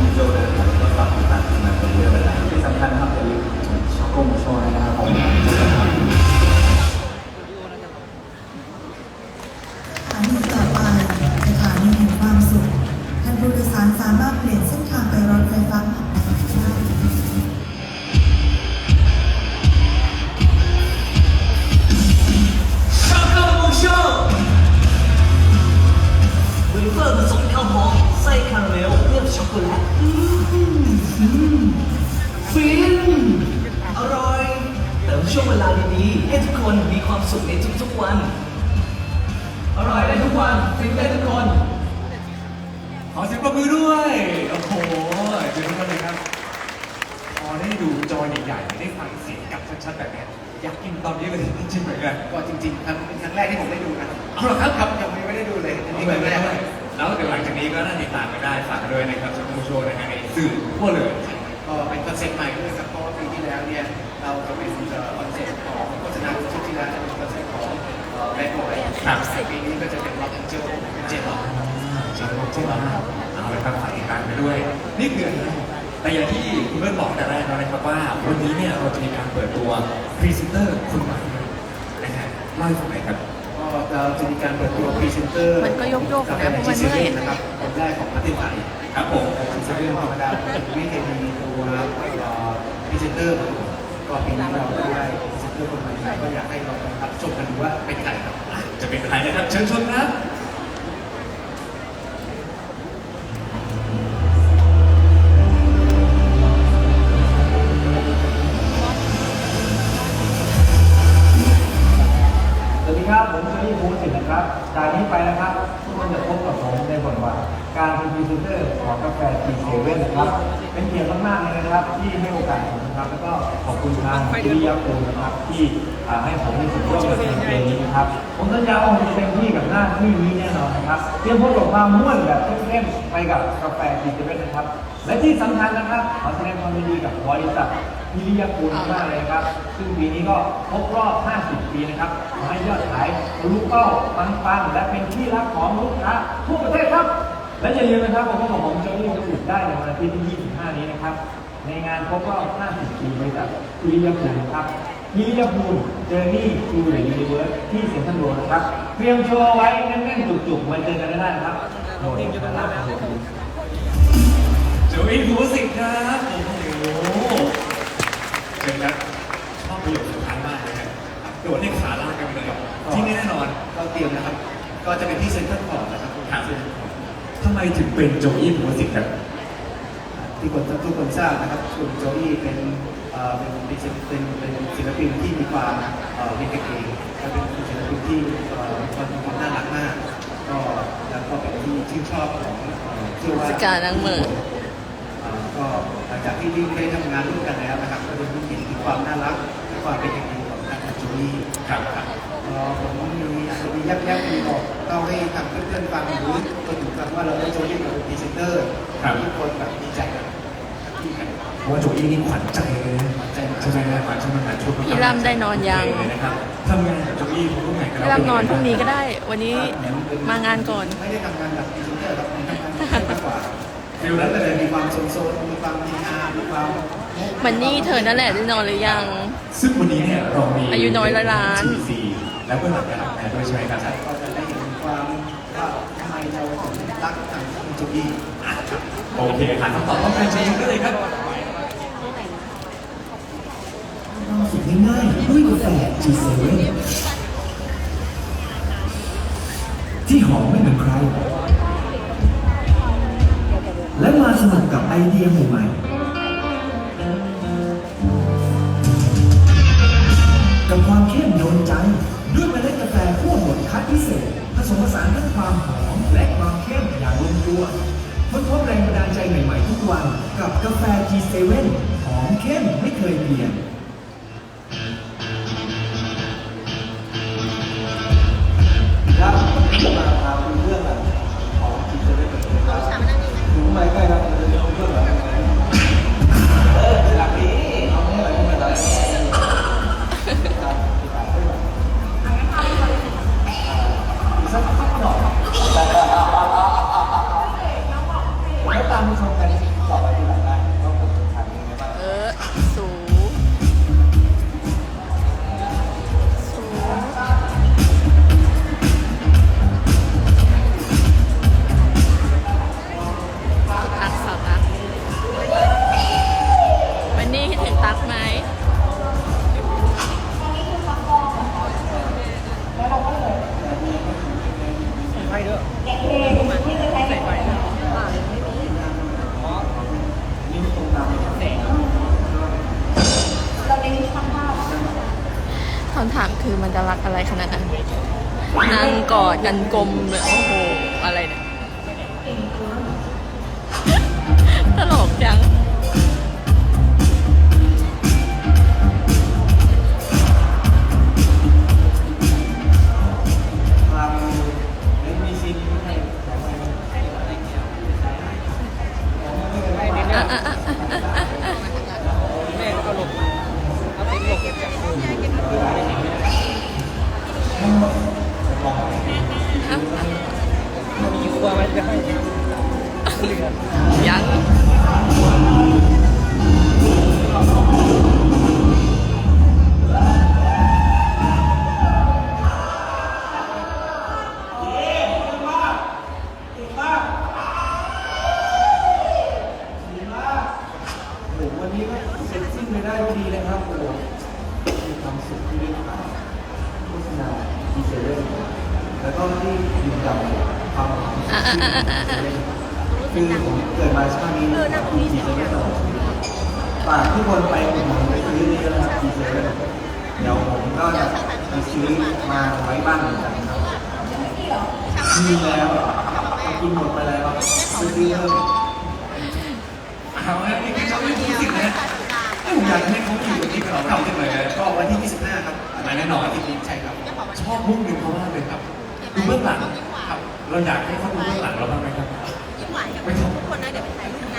งโจ ร่อยได้ทุกวันฟินได้ทุกคน ขอเสียงปรบมือด้วย โอ้โหเจอทุกคนเลยครับ พอได้ดูจอใหญ่ๆได้ฟังเสียงกับชัดๆแบบเนี้ยอยากกินตอนนี้เลยจริงๆเหมือนกันก็จริงๆครับเป็นครั้งแรกที่ผมได้ดูนะเอาเหรอครับครับยังไม่ได้ดูเลยอันนี้นี่คเหมือรั้นงแรกันกแล้วเดี๋ยวหลังจากนี้ก็น่าติดตามกันได้ฝากด้วยนะครับชักโมโชว์นะฮะในสื่อทั่วเลย ก็เป็นคอนเซ็ปต์ใหม่ด้วยครับเพราะว่าปีที่แล้วเนี่ยเราจะเป็นคอนเซ็ปต์ของโฆษณาชุดที่แล้วจะเป็นคอนเซ็ปต์ของแบล็คบอย ครับปีนี้ก็จะเป็นล็อกแอนเจลเป็นเจนล็อกจริงจริงเอาเลยครับฝากติดตามไปด้วย นี่คืออันแรกแต่อย่างที่คุณเบิร์ตบอกแต่แรกแล้วนะครับว่า วันนี้เนี่ยเราจะมีการเปิดตัวพรีเซนเตอร์คนใหม่นะฮะเล่าให้ฟังหน่อยครับก็เราจะมีการเปิดตัวพรีเซนเตอร์มันก็โยกๆนะกับเพราะมันเมื่อยนะครับคนแรกของประเทศไทยครับผมพรีเซนเตอร์ธรรมดาไม่เคยมีตัวพรีเซนเตอร์มาก่อนก็ปีนี้เราได้พรีเซนเตอร์คนใหม่ก็อยากให้เรารับชมกันดูว่าเป็นใครครับ จะเป็นใครนะครับเชิญชมครับสวัสดีครับ ผมเชอรี่ภูสิทธิ์นะครับ จากนี้ไปนะครับ ทุกคนจะพบกับผมในบทบาทการเป็นพรีเซนเตอร์ของกาแฟทีเซเว่นนะครับ นะครับที่ให้โอกาสผมนะครับ แล้วก็ขอบคุณทางวิริยะภูมินะครับที่ให้ผมมีส่วนร่วมกับแคมเปญนี้นะครับ ผมสัญญาว่าผมจะเต็มที่กับหน้าที่นี้แน่นอนนะครับเตรียมพบกับความม่วนแบบเข้มๆไปกับกาแฟทีเซเว่นนะครับ และที่สำคัญนะครับขอแสดงความยินดีกับบริษัทวิริยะภูมิมากเลยครับ ซึ่งปีนี้ก็ครบรอบ 50 ปีนะครับขอให้ยอดขายทะลุเป้าปังๆและเป็นที่รักของลูกค้าทั่วประเทศครับและอย่าลืมนะครับผมก็ของผมโจลี่จะอุดได้ในวันอาทิตย์ที่ 25 นี้นะครับ ในงานครบรอบ50ปีบริษัทวิริยภูมิครับวิริยภูมิเจอร์นี่ทูเดอะยูนิเวิร์สที่เซ็นทรัลเวิลด์นะครับ เตรียมโชว์ไว้แน่นๆจุกๆมาเจอกันได้นะครับโหลดนะครับโจอี้ภูสิทธิ์ครับโอ้โหเชิญครับชอบประโยคสุดท้ายมากเลยครับโดดในขาลากกันไปเลยที่นี่แน่นอนก็เตรียมนะครับ ก็จะเป็นที่เซ็นทรัลพอร์ตนะครับครับทำไมถึงเป็นโจอี้ภูสิทธิ์ครับ ที่คนทุกคนทราบนะครับคุณโจอี้เป็นเอ่อเป็นเป็นเป็นเป็นศิลปินที่มีความเอ่อเป็นกันเองและเป็นศิลปินที่เอ่อมีความมีความน่ารักมากก็แล้วก็เป็นที่ชื่นชอบของเอ่อเชื่อว่าสกานังเหม่อเอ่อก็หลังจากที่ได้ทำงานร่วมกันแล้วนะครับก็จะรู้เห็นถึงความน่ารักและความเป็นกันเองของทางโจอี้ครับเอ่อผมมีอาจจะมียักยักมีบอกเล่าให้ทางเพื่อนๆฟังหรือคน อื่นฟังว่าเราได้โจยี่มาเป็นพรีเซนเตอร์ครับทุกคนแบบดีใจกันที่กันเพราะว่าโจอี้นี่ขวัญใจเลยนะขวัญใจมากใช่ไหมครับขวัญใจมากชุดพี่รำได้นอนยังเลยนะครับทำงานกับโจอี้ทุกไหนกันไม่รับนอนพรุ่งนี้ก็ได้ วันนี้มางานก่อน ไม่ได้ทำงานแบบพรีเซนเตอร์ครับทำงานมากกว่าฟิลแล้นั้วนก็เลเลยยมีความโซนโซนมีความมีอามีความมันนี่เธอนั่นแหละได้นอนหรือยัง ซึ่งวันนี้เนี่ยเรามีอายุน้อยละล้าน GC และเพื่อนหลักการแพทย์ด้วยใช่ไหมครับ ก็จะได้เห็นความว่าทำไมเราถึงรัก ทางคุณโจยี่โอเคหาคำตอบต้องการจริงๆก็เลยครับลองฝึกง่ายๆด้วยกาแฟ G7 ที่หอมไม่เหมือนใคร และมาสนุกกับไอเดียใหม่ๆ คำถามคือมันจะรักอะไรขนาดนั้นนั่งกอดกันกลมเลยโอ้โห อะไรเนี่ย ตลกจัง 你啊 มีแล้วกินหมดไปแล้วซื้อเพิ่มเอาละนี่คือชอบไม่รู้สึกนะเอ้ยผมอยากให้เขาอยู่ตรงนี้กับเราเก่าจังเลยก็วันที่ 25 ครับมาแน่นอนที่นี้ใช่ครับ ชอบมุกหนึ่งเขามากเลยครับ ดูเบื้องหลังครับ เราอยากให้เขาดูเบื้องหลังเราบ้างไหมครับไม่ชอบ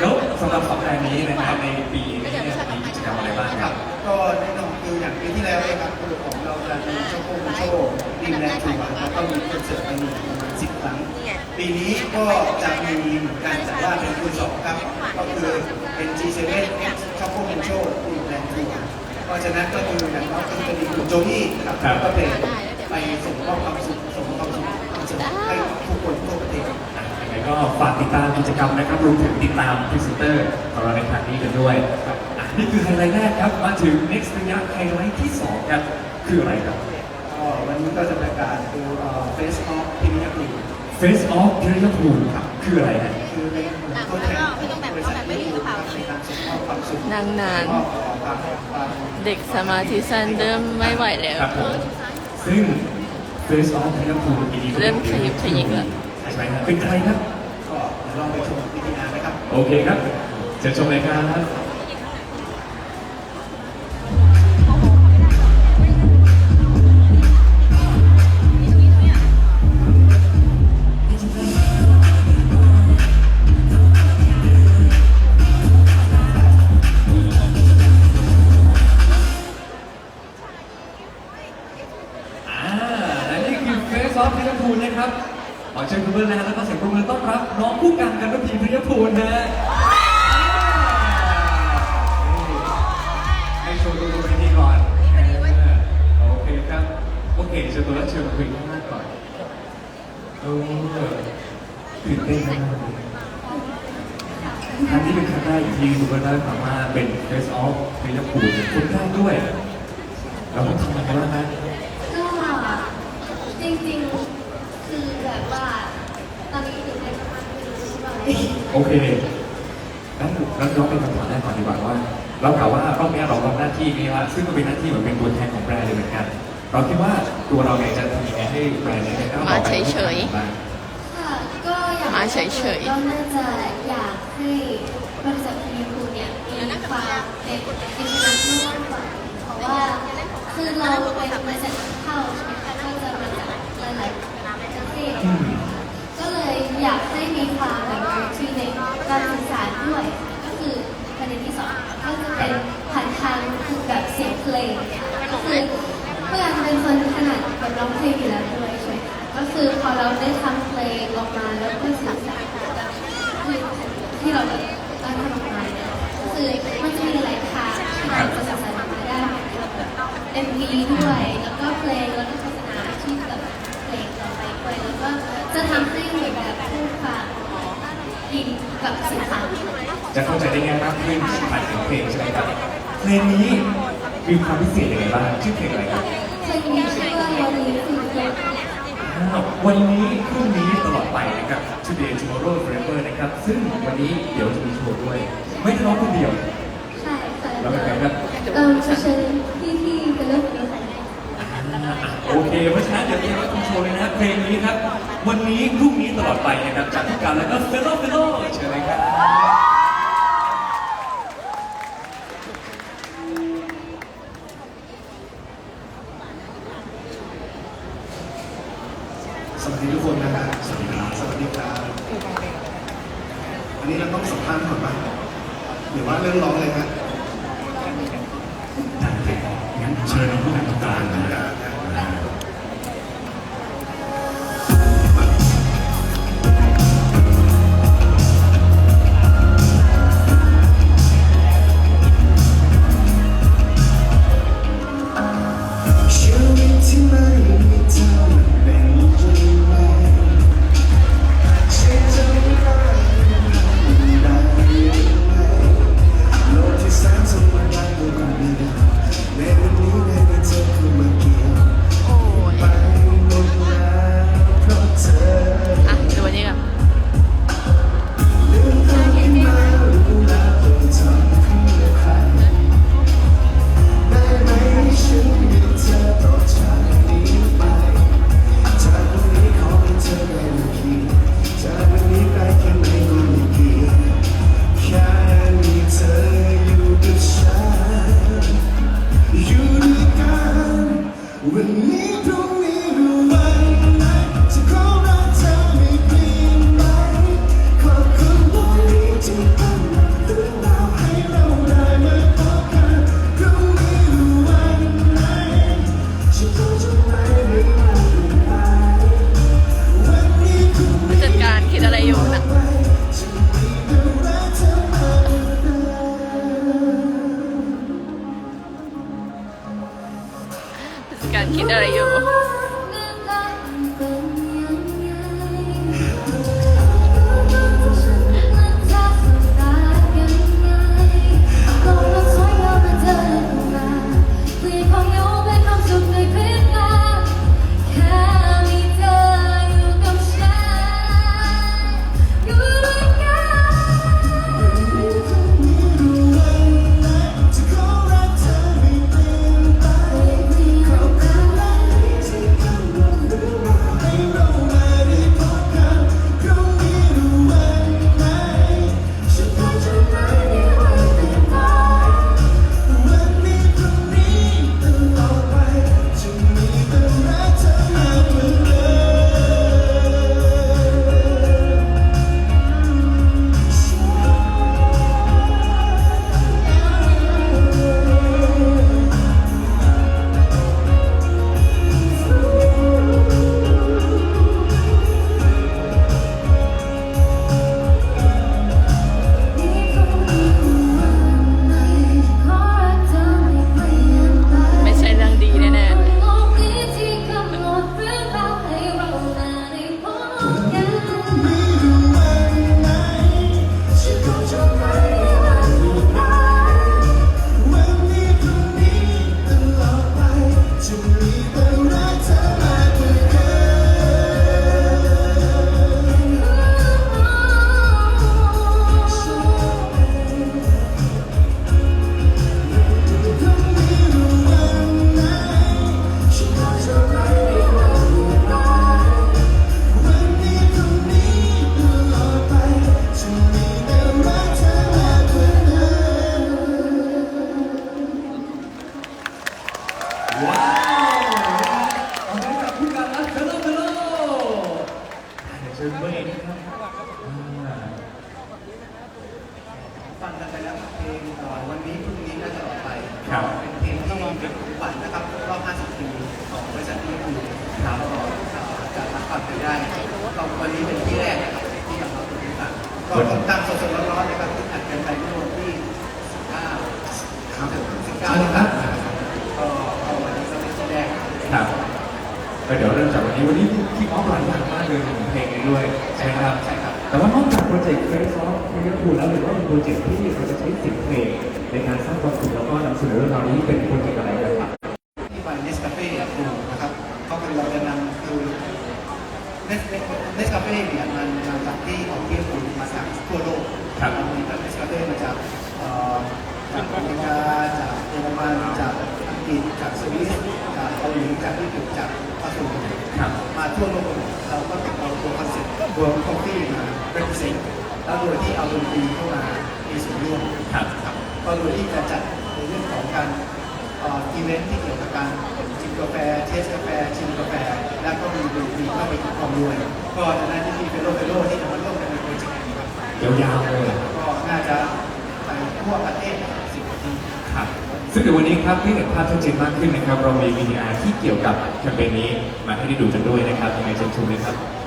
แล้วสำหรับสัปดาห์นี้นะครับในปีนี้เนี่ยมีกิจกรรมอะไรบ้างครับ ก็แน่นอนคืออย่างปีที่แล้วเนี่ยครับคือของเราจะมีโชว์โชว์โชว์ดีแลนด์ทัวร์แล้วก็มีคอนเสิร์ตไปหนึ่ง ประมาณสิบครั้ง ปีนี้ก็จะมีเหมือนกันแต่ว่าเป็นคูณสองครับ ก็คือเป็น G7 ช็อปโปร์โชว์ดีแลนด์ทัวร์เพราะฉะนั้นก็คืออย่างน้อยก็จะมีคุณโจนี่กับครับก็เป็นไปส่งมอบความสุขส่งมอบความสุขคอนเสิร์ตให้ทุกคนทั่วประเทศยังไงก็ฝากติดตามกิจกรรมนะครับรวมถึงติดตามพรีเซนเตอร์ของเราในครั้งนี้กันด้วยครับอะนี่คือไฮไลท์แรกครับ มาถึง next ระยะไฮไลท์ที่ 2 ครับ คืออะไรครับก็วั นนี้ก็จะประกาศดูเฟสออฟพิมพ์ลี Face of พิริยภูมิครับคืออะไรนะคือเป็นตัวแทนบริษัทที่มีความในการส่งมอบความสุขนั่งนานมอบความความ เด็กสมาธิสั้นเริ่มไม่ไหวแล้ว ครับผมซึ่ง Face of พิริยภูมิปีนี้เริ่มขยิบขยิบแล้วใช่ไหมครับเป็นใครครับ ก็เดี๋ยวลองไปชมวิธีการนะครับ โอเคครับเชิญชมเลยครับ ครั้งนี้เป็นครั้งแรกที่คุณเบิร์ดได้สามารถเป็นเฟสออฟพิริยภูมิคนแรกด้วยเราต้องทำอะไรกันบ้างนะก็จริงๆคือแบบว่าตอนนี้ตื่นเต้นมากๆไม่รู้จะพูดอะไรโอเคงั้นงั้นย้อนไปคำถามแรกก่อนดีกว่าว่า เราถามว่ารอบนี้เรารับหน้าที่นี้ละซึ่งมันเป็นหน้าที่เหมือนเป็นตัวแทนของแบรนด์เลยเหมือนกัน เราคิดว่าตัวเราเนี่ยจะทำยังไงให้แบรนด์เนี่ยได้ก้าวต่อไปมาเฉยๆ เฉยๆ ก็น่าจะอยากให้บริษัทพีคูเนี่ยมีความเป็น international มากกว่าเพราะว่าคือเราเป็นบริษัทเข้าใช่ไหมคะก็จะมาจากหลายๆประเทศอืมก็เลยอยากให้มีความแบบที่ในการสื่อสารด้วยค่ะก็คือประเด็นที่สองก็จะเป็นผ่านทางคือแบบเสียงเพลงก็คือเพื่อนเป็นคนถนัดแบบร้องเพลงอยู่แล้วด้วยใช่ไหมคะก็คือพอเราได้ทำเพลงออกมาแล้วก็สื่อสารแบบคือที่เราได้ทำออกมาเนี่ยก็คือมันจะมีหลายทางที่เราจะสื่อสารออกมาได้ เอ็มวีด้วย แล้วก็เพลงแล้วก็โฆษณาที่แบบเพลงต่อไปด้วยแล้วก็จะทำให้เหมือนแบบผู้ฟังอินกับสินค้าจะเข้าใจได้ง่ายมากขึ้นผ่านเสียงเพลงใช่ไหมครับเพลงนี้มีความพิเศษยังไงบ้างชื่อเพลงอะไรครับเพลงนี้ชื่อว่าโยนีคือเพลงอ่ารับวันนี้พรุ่งนี้ตลอดไปนะครับ Today Tomorrow Forever นะครับ ซึ่งวันนี้เดี๋ยวจะมีโชว์ด้วย ไม่ได้ร้องคนเดียว ใช่ค่ะแล้วเป็นไงครับเออจะเชิญพี่ที่เป็นเรื่องนี้ ค่ะโอเคเพราะฉะนั้นเดี๋ยวเรียนรับชมโชว์เลยนะครับเพลงนี้ครับ วันนี้พรุ่งนี้ตลอดไปนะครับจากทุกการแล้วก็เฟลโลเฟลโลเชิญเลยครับสวัสดีทุกคนนะฮะสวัสดีครับสวัสดีครับวันนี้เราต้องสัมภาษณ์ก่อนไหมหรือว่าเรื่องร้องเลย ว้าวเอาให้กับผู้การรักเฟลโลเฟลโลเดี๋ยวเชิญเบอร์เองนะครับอ่าฟังกันไปแล้วครับเพลงเอ่อวันนี้พรุ่งนี้และตลอดไปครับ เป็นเพลงที่เป็นของขวัญนะครับครบรอบ 50 ปีของบริษัทลิเวอร์พูลครับก็เอ่อจะรับฟังกันได้ก็วันนี้เป็นที่แรกนะครับที่เราเอาตัวนี้มาก็ต้องตามสดๆร้อนๆนะครับที่อัดกันไปเมื่อวันที่19ครับ19นะครับก็ก็วันนี้ก็เป็นที่แรก ครับก็เดี๋ย วันนี้ที่ออฟหลายอย่างมากเลยถึงเพลงนี้ด้วยใช่ครับใช่ครับ แต่ว่านอกจากโปรเจกต์เฟสซอฟต์เพลงพูแล้วหรือว่าเป็นโปรเจกต์ที่เราจะใช้เสียงเพลงในการสร้างความสุขแล้วก็นำเสนอเรื่องราวนี้เป็นโปรเจกต์อะไรครับที่ไปเนสคาเฟ่ดูนะครับก็คือเราจะนำคือคาเฟ่เนี่ยมันมาจากที่ของเทีย ก็โดยที่จะจัดในเรื่องของการเอีเวนท์ที่เกี่ยวกับการจิบกาแฟเทสกาแฟชิมกาแฟ แล้วก็มีดนตรีเข้าไปอีกความด้วย ก็จะได้ที่มีเฟโลเฟโลที่จะมาร่วมกันในโปรเจกต์นี้ครับยาวๆเลยก็น่าจะไปทั่วประเทศสิบที่ครับซึ่งเดี๋ยววันนี้ครับเพื่อเห็นภาพชัดเจนมากขึ้นนะครับ เรามี VTR ที่เกี่ยวกับแคมเปญนี้มาให้ได้ดูกันด้วยนะครับยังไงเชิญชมเลยครับ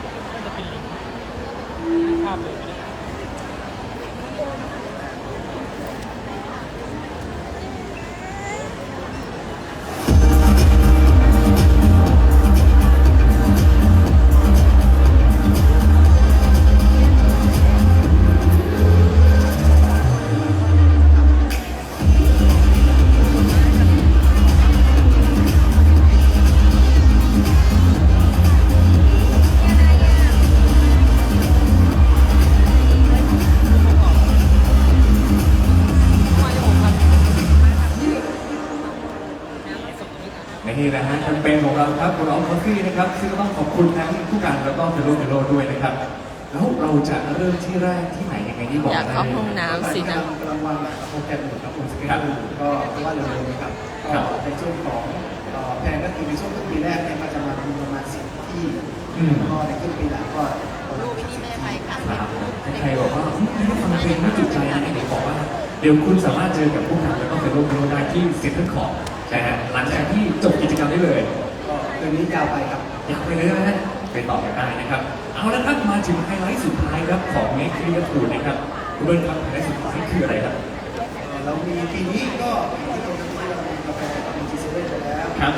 ฟฟี่นะครับซึ่งก็ต้องขอบคุณทั้งผู้การแล้วก็เฟโลเฟโลด้วยนะครับ แล้วเราจะเริ่มที่แรกที่ไหนยังไงที่บอกอยากได้เข้าห้องน้ำสินะกำลังวางโปรแกรมอยู่ครับผมสเกจครับดูก็ว่าเร็วๆนี้ครับครัก็บในช่วงของเอ่อแผนก็คือในช่วงครึ่งปีแรกเนี่ยก็จะมามีประมาณสิบที่อืม แล้วก็ในครึ่งปีหลังก็ประมาณสิบที่ครับใครบอกว่าไม่ได้ฟังเพลงไม่จุใจนะเดี๋ยวบอกว่า เดี๋ยวคุณสามารถเจอกับผู้การแล้วก็เฟโลเฟโลได้ที่เซ็นทรัลคอร์ใช่ฮะหลังจากที่จบกิจกรรมได้เลยก็ คืนนี้ยาวไปครับอยากไปเลยนะฮะไปต่อกันได้นะครับ เอาละครับมาถึงไฮไลท์สุดท้ายครับของเมคครีเอทูนะครับคุณเบิร์นครับไฮไลท์สุดท้ายคืออะไรครับเรามีปีนี้ก็อย่างที่เราที่เรามีกาแฟมีจีเซเว่นไปแล้วครับ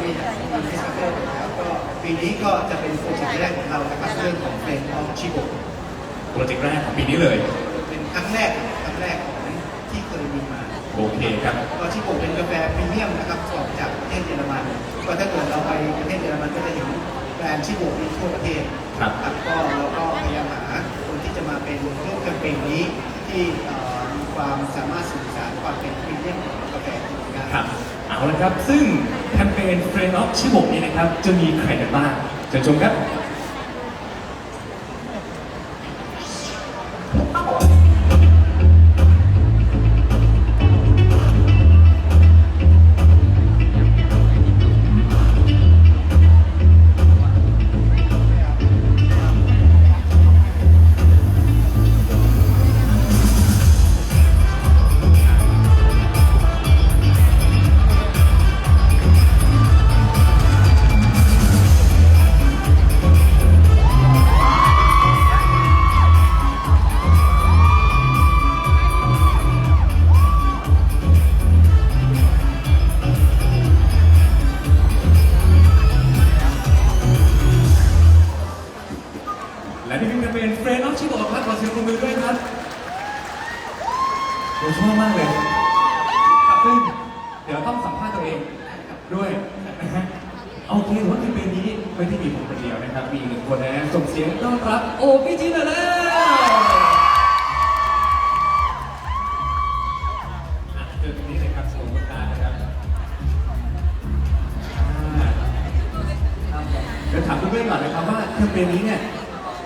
มีมีเนสกาแฟไปแล้วก็ปีนี้ก็จะเป็นโปรเจกต์แรกของเรานะครับเรื่องของเฟรนออฟชิโกโปรเจกต์แรกของปีนี้เลย เป็นครั้งแรกครั้งแรกของที่เคยมีมา โอเคครับก็ชิโกเป็นกาแฟพรีเมียมนะครับออกจากประเทศเยอรมันก็ถ้าเกิดเราไปประเทศเยอรมันก็จะเห็นแบรนด์ชิโกมีทั่วประเทศครับก็เราก็พยายามหาคนที่จะมาเป็นร่วมแคมเปญนี้ที่เอ่อมีความสามารถสื่อสารความเป็นพรีเมียมของกาแฟได้ครับเอาละครับ ซึ่งแคมเปญเฟรนด์ออฟชิบกนี้นะครับจะมีใครกันบ้างเชิญชมครับ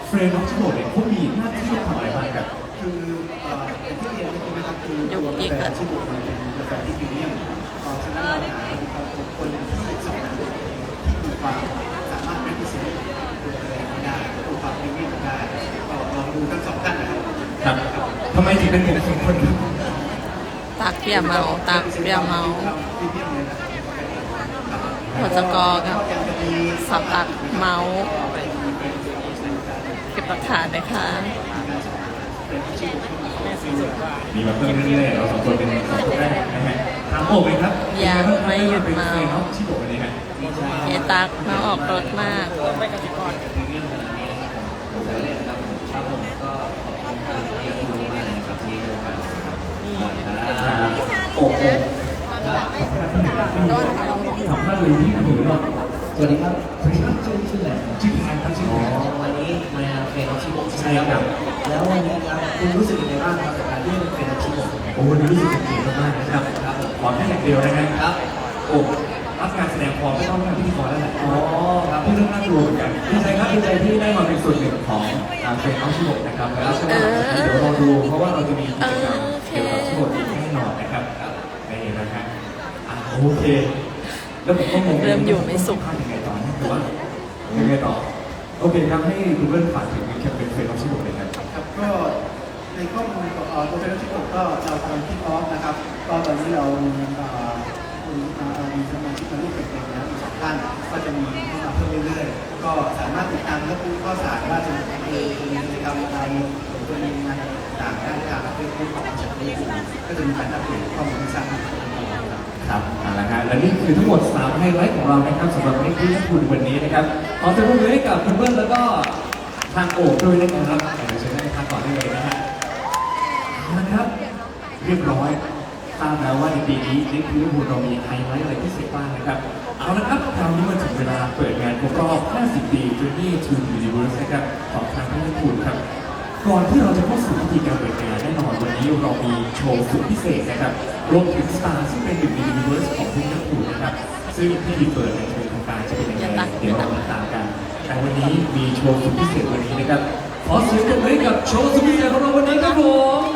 เฟรนด์ออฟชิโบเนี่ยเขามีหน้าที่ทำอะไรบ้างครับ คือเอ่ออย่างที่เรียนเมื่อกี้นะครับคือตัวกาแฟชิโกมันเป็นกาแฟที่พรีเมียมเพราะฉะนั้นเราหาคนที่สองที่มีความสามารถเป็นพิเศษตัวกาแฟนี้ได้ตัวความพรีเมียมได้ก็ลองดูทั้งสองท่านนะครับครับ ทำไมถึงเป็นผมสองคนครับตักเปียเมาตักเปียเมาหัวตะกอกับสับตักเมาส์ ก็บหลักฐานนะคะมีมาเพิ่มเรื่อยๆเราสองคนเป็นสองคนแรกนะฮะถามโอ้เลยครับยังไม่หยุดเป็นเมาเฟรนด์ออฟชิโบวันนี้ฮะเอตักมาออกรถมากโอ้โหสัมภาษณ์เลยที่ถือว่า สวัสดีครับสวัสดีครับชื่อชื่ออะไรชื่อแทนครับชื่ออ๋อแทนวันนี้ใช่ครับแล้ววันนี้ครับคุณรู้สึกยังไงบ้างครับกับการที่ได้เป็นอาชีพผมโอ้วันนี้รู้สึกเป็นเกียรติมากๆนะครับขอแค่อย่างเดียวนะครับโอ้รับการแสดงพอไม่ต้องทำพิธีกรแล้วแหละอ๋อครับพี่เรื่องน่ากลัวเหมือนกันดีใจครับดีใจที่ได้มาเป็นส่วนหนึ่งของเฟรนเอาชิโบนะครับแล้วเชื่อว่าเดี๋ยวรอดูเพราะว่าเราจะมีกิจกรรมเกี่ยวกับชิโบอีกแน่นอนนะครับนี่นะครับอะโอเค แล้วผมก็งงเริ่มอยู่ไม่สุขทำยังไงต่อนะหรือว่ายังไงต่อ โอเคครับให้คุณเบิ้ลฝากถึงแคมเปญเฟรนเอาชิโบเลยครับ ครับก็ในข้อมูลของเอ่อตัวเป็นอาชีพผมก็เรากำลังคิดออฟนะครับ ก็ตอนนี้เรามีเอ่อคุณเอ่อมีสมาชิกมาร่วมเป็นๆนะมีสองท่านก็จะมีเข้ามาเพิ่มเรื่อยๆ ก็สามารถติดตามและรู้ข้อสารว่าจะมีกิจกรรมอะไรหรือจะมีงานต่างๆด้านการเรื่องของจัดเรียนก็จะมีการอัปเดตข้อมูลให้ทราบ ครับเอาละครับและนี่คือทั้งหมด3ไฮไลท์ของเรานะครับสำหรับในคลิปคุณวันนี้นะครับขอเสียงปรบมือให้กับคุณเบิ้ลแล้วก็ทางโอบด้วยนะครับเดี๋ยวเชิญให้ทางก่อนได้เลยนะฮะเอาละครับ เรียบร้อยทราบแล้วว่าในปีนี้ในคลิปคุณเรามีไฮไลท์อะไรพิเศษบ้างนะครับเอาละครับคราวนี้มาถึงเวลาเปิดงานครบรอบ 50 ปี Journey to Universe นะครับของทางพี่คุณครับ ก่อนที่เราจะเข้าสู่พิธีการเปิดงานแน่นอนวันนี้เรามีโชว์สุดพิเศษนะครับรวมถึงสตาร์ซึ่งเป็นหนึ่งในยูนิเวอร์สของพี่นักขู่นะครับ ซึ่งพิธีเปิดในเชิงทางการจะเป็นยังไงเดี๋ยวเราติดตามกัน แต่วันนี้มีโชว์สุดพิเศษวันนี้นะครับขอเสียงปรบมือกับโชว์สุดพิเศษของเราวันนี้ครับผม